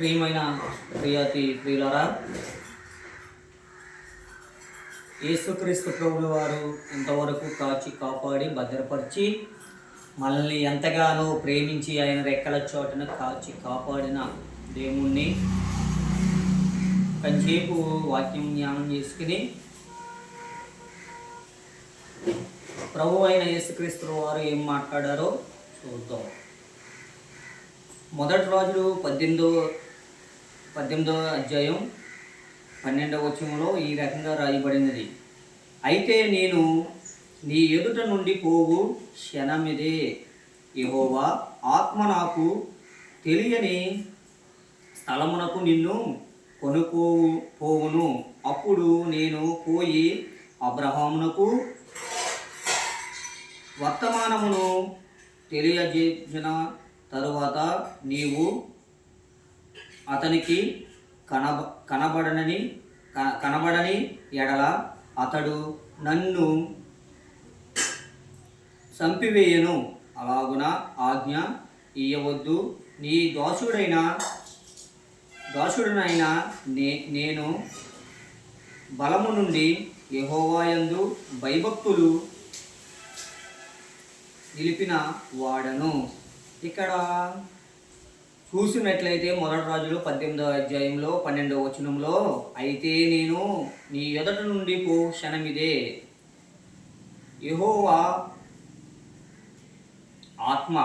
ప్రియమైన ప్రియాతి ప్రియులరా యేసుక్రీస్తు ప్రభుల వారు ఇంతవరకు కాచి కాపాడి భద్రపరిచి మనల్ని ఎంతగానో ప్రేమించి ఆయన రెక్కల చోటన కాచి కాపాడిన దేవుణ్ణి కొంచెంసేపు వాక్యం జ్ఞానం చేసుకుని ప్రభు అయిన యేసుక్రీస్తు వారు ఏం మాట్లాడారో చూద్దాం. మొదటి రోజులు పద్దెనిమిదో పద్దెనిమిదవ అధ్యాయం పన్నెండవ వచనంలో ఈ రకంగా రాయబడినది. అయితే నేను నీ ఎదుట నుండి పోవు క్షణమిదే. యహోవా ఆత్మ నాకు తెలియని స్థలమునకు నిన్ను కొనుక్కోవు పోవును. అప్పుడు నేను పోయి అబ్రహామునకు వర్తమానమును తెలియజేసిన తరువాత నీవు అతనికి కనబ కనబడనని కనబడని ఎడల అతడు నన్ను చంపివేయను. అలాగున ఆజ్ఞ ఇయ్యవద్దు. నీ దాసుడైన దాసుడనైనా నే నేను బలము నుండి యహోవాయందు భయభక్తులు నిలిపిన వాడను. ఇక్కడ చూసినట్లయితే మొదటి రాజులు పద్దెనిమిదవ అధ్యాయంలో పన్నెండవ వచనంలో అయితే నేను నీ ఎదుట నుండి పో క్షణమిదే యహోవా ఆత్మ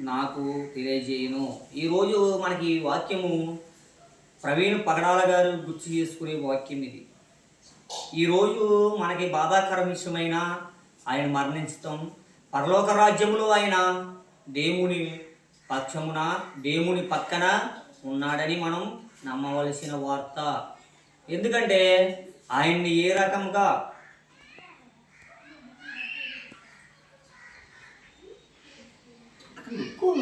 నాకు తెలియజేయను. ఈరోజు మనకి ఈ వాక్యము ప్రవీణ్ పగడాల గారు గుర్తు చేసుకునే వాక్యం ఇది. ఈరోజు మనకి బాధాకర విషయమైన ఆయన మరణించటం పరలోక రాజ్యములో ఆయన దేవుని పక్షమున దేవుని పక్కన ఉన్నాడని మనం నమ్మవలసిన వార్త. ఎందుకంటే ఆయన్ని ఏ రకంగా ఎక్కువ